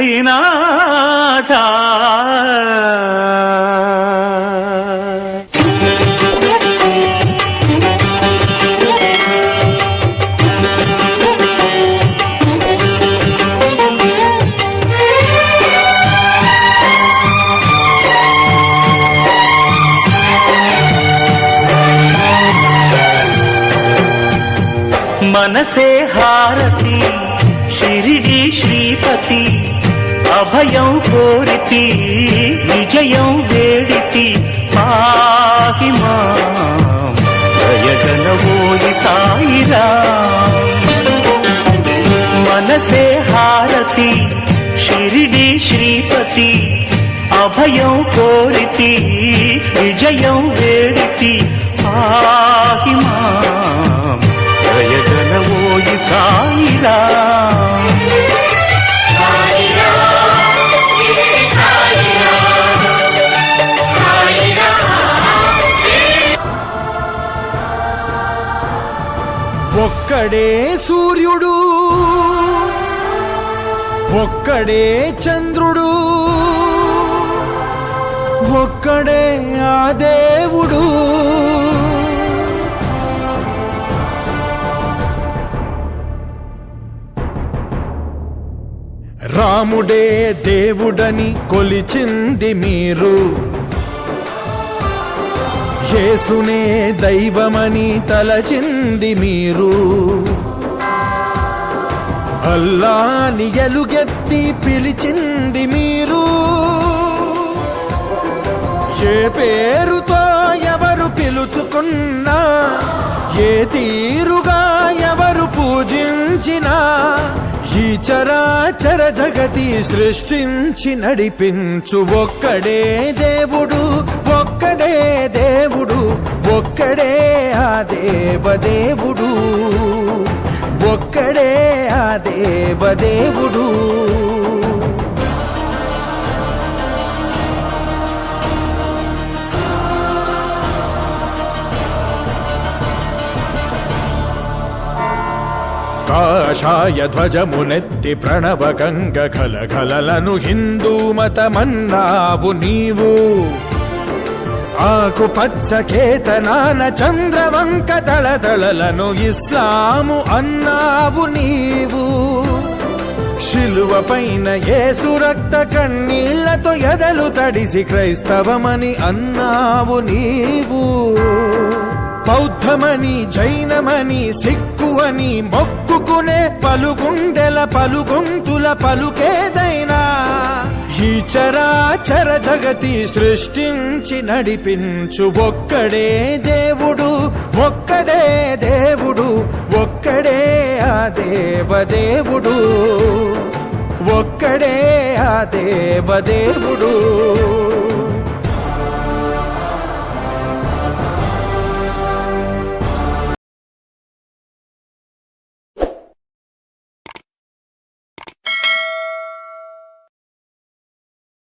సాయినాథ మనసే హారతి शिरिडी శ్రీపతి. అభయం కోరితి విజయం వేడితి పాహి మాం. దయగనవోయి సాయిరా. మనసే హారతి షిరిడి శ్రీపతి. అభయం కోరితి విజయం వేడితి పాహి మాం. దయగనవోయి సాయిరా. ఒక్కడే సూర్యుడు ఒక్కడే చంద్రుడు ఒక్కడే ఆ దేవుడు. రాముడే దేవుడని కొలిచింది మీరు. యేసునే దైవమని తలచింది మీరు. అల్లాని ఎలుగెత్తి పిలిచింది మీరు. ఏ పేరుతో ఎవరు పిలుచుకున్నా ఏ తీరుగా ఎవరు పూజించినా ఈ చరాచర జగతి సృష్టించి నడిపించు ఒక్కడే దేవుడు. ఒక్కడే ఆ దేవదేవుడు. ఒక్కడే ఆ దేవదేవుడు. కాషాయ ధ్వజమునెత్తి ప్రణవ గంగ గలగలలను హిందూ మతమన్నావు నీవు. ఆకు పచ్చ కేతనాన చంద్రవంక దళదళలను ఇస్లాము అన్నావు నీవు. శిలువ పైన యేసు రక్త కన్నీళ్ళతో ఎదలు తడిసి క్రైస్తవమని అన్నావు నీవు. బౌద్ధమని జైనమని సిక్కువని మొక్కుకునే పలుగుండెల పలుగొంతుల పలుకేదైనా ఈ చరాచర జగతి సృష్టించి నడిపించు ఒక్కడే దేవుడు ఒక్కడే దేవుడు ఒక్కడే ఆ దేవదేవుడు ఒక్కడే ఆ దేవదేవుడు.